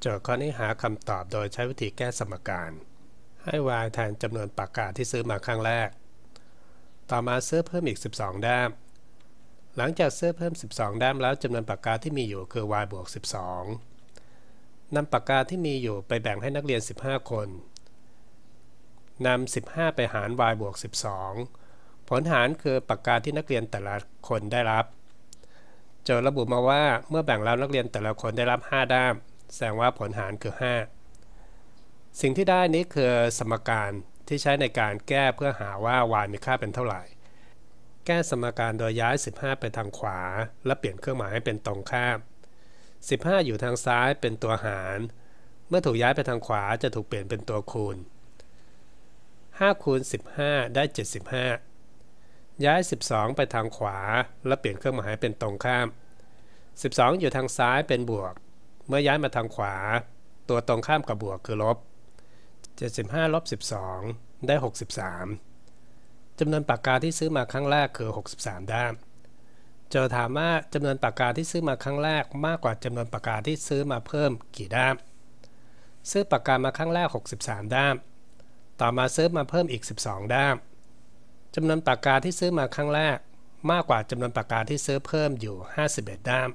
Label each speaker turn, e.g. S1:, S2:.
S1: โจทย์ข้อนี้หาคำตอบโดยใช้วิธีแก้สมการ ให้ y แทนจำนวนปากกาที่ซื้อมาครั้งแรก ต่อมาซื้อเพิ่มอีก 12 ด้าม หลังจากซื้อเพิ่ม 12 ด้ามแล้วจำนวนปากกาที่มีอยู่คือ y บวก 12นำปากกาที่มีอยู่ไปแบ่งให้นักเรียน 15 คนนำ15 ไปหาร y บวก 12 ผลหารคือปากกาที่นักเรียนแต่ละคนได้รับ โจทย์ระบุมาว่าเมื่อแบ่งแล้วนักเรียนแต่ละคนได้รับ 5 ด้าม แสดงว่าผลหารคือ 5 สิ่งที่ได้นี้คือสมการที่ใช้ในการแก้เพื่อหาว่า y มีค่าเป็นเท่าไหร่ แก้สมการโดยย้าย 15 ไปทางขวา และเปลี่ยนเครื่องหมายให้เป็นตรงข้าม 15 อยู่ทางซ้ายเป็นตัวหาร เมื่อถูกย้ายไปทางขวาจะถูกเปลี่ยนเป็นตัวคูณ5คูณ15 ได้ 75 ย้าย 12 ไปทางขวา และเปลี่ยนเครื่องหมายให้เป็นตรงข้าม 12 อยู่ทางซ้ายเป็นบวก เมื่อย้ายมาทางขวา ตัวตรงข้ามกับบวกคือลบ 75ลบ12 ได้ 63จำนวนปากกาที่ซื้อมาครั้งแรกคือ 63 ด้ามเจอถามว่าจำนวนปากกาที่ซื้อมาครั้งแรกมากกว่าจำนวนปากกาที่ซื้อมาเพิ่มกี่ด้าม ซื้อปากกามาครั้งแรก 63 ด้าม ต่อมาซื้อมาเพิ่มอีก 12 ด้ามจำนวนปากกาที่ซื้อมาครั้งแรกมากกว่าจำนวนปากกาที่ซื้อเพิ่มอยู่ 51 ด้าม